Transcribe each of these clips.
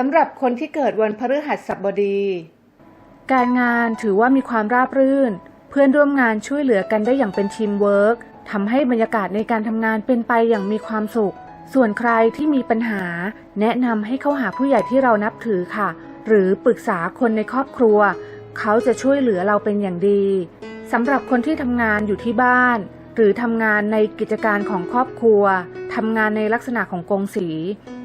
สำหรับคนที่เกิดวันพฤหัสบดี การงานถือว่ามีความราบรื่น เพื่อนร่วมงานช่วยเหลือกันได้อย่างเป็นทีมเวิร์กทำให้บรรยากาศในการทำงานเป็นไปอย่างมีความสุข ส่วนใครที่มีปัญหา แนะนำให้เข้าหาผู้ใหญ่ที่เรานับถือค่ะ หรือปรึกษาคนในครอบครัว เขาจะช่วยเหลือเราเป็นอย่างดีสำหรับคนที่ทำงานอยู่ที่บ้าน หรือทำงานในกิจการของครอบครัวทำงานในลักษณะของกงสี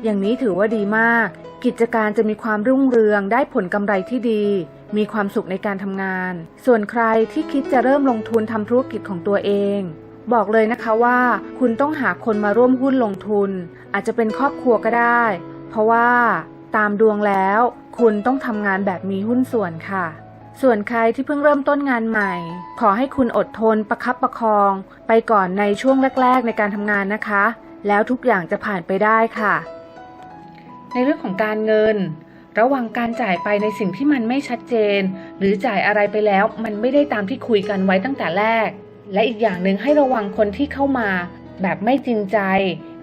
อย่างนี้ถือว่าดีมาก กิจการจะมีความรุ่งเรืองได้ผลกำไรที่ดี มีความสุขในการทำงาน ส่วนใครที่คิดจะเริ่มลงทุนทำธุรกิจของตัวเอง บอกเลยนะคะว่า คุณต้องหาคนมาร่วมหุ้นลงทุน อาจจะเป็นครอบครัวก็ได้ เพราะว่าตามดวงแล้ว คุณต้องทำงานแบบมีหุ้นส่วนค่ะ ส่วนใครที่เพิ่งเริ่มต้นงานใหม่ ขอให้คุณอดทนประคับประคอง ไปก่อนในช่วงแรก ๆ ในการทำงานนะคะ แล้วทุกอย่างจะผ่านไปได้ค่ะ ในเรื่องของการเงิน ระวังการจ่ายไปในสิ่งที่มันไม่ชัดเจน หรือจ่ายอะไรไปแล้วมันไม่ได้ตามที่คุยกันไว้ตั้งแต่แรก และอีกอย่างหนึ่งให้ระวังคนที่เข้ามา แบบไม่จริงใจ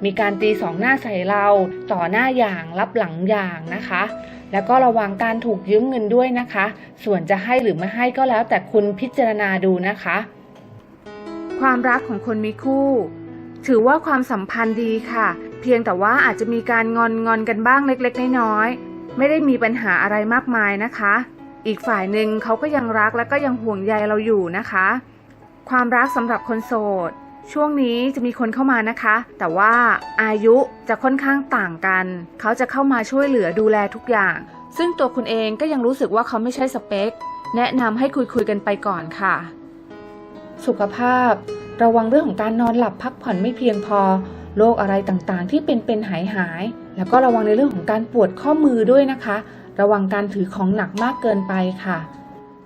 มีการตีสองหน้าใส่เราต่อหน้าอย่างรับหลังอย่างนะคะ แล้วก็ระวังการถูกยืมเงินด้วยนะคะ ส่วนจะให้หรือไม่ให้ก็แล้วแต่คุณพิจารณาดูนะคะ ความรักของคนมีคู่ ถือว่าความสัมพันธ์ดีค่ะ เพียงแต่ว่าอาจจะมีการงอนงอนกันบ้างเล็กๆ น้อยๆ ไม่ได้มีปัญหาอะไรมากมายนะคะ อีกฝ่ายหนึ่งเขาก็ยังรักและก็ยังห่วงใยเราอยู่นะคะ ความรักสำหรับคนโสด ช่วงนี้จะมีคนเข้ามานะคะ แต่ว่าอายุจะค่อนข้างต่างกัน เขาจะเข้ามาช่วยเหลือดูแลทุกอย่าง ซึ่งตัวคุณเองก็ยังรู้สึกว่าเขาไม่ใช่สเปค แนะนำให้คุยคุยๆกันไปก่อนค่ะ สุขภาพ ระวังเรื่องของการนอนหลับพักผ่อนไม่เพียงพอ โรคอะไรต่างๆ ที่เป็นเป็นหายหายๆแล้วก็ระวังในเรื่องของการปวดข้อมือด้วยนะคะ ระวังการถือของหนักมากเกินไปค่ะ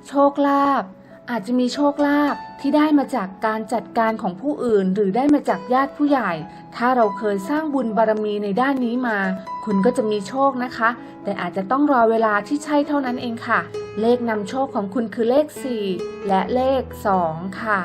โชคลาภอาจจะมีโชคลาภที่ได้มาจากการจัดการของผู้อื่น หรือได้มาจากญาติผู้ใหญ่ ถ้าเราเคยสร้างบุญบารมีในด้านนี้มา คุณก็จะมีโชคนะคะ แต่อาจจะต้องรอเวลาที่ใช่เท่านั้นเองค่ะ เลขนำโชคของคุณคือเลข 4 และเลข 2 ค่ะ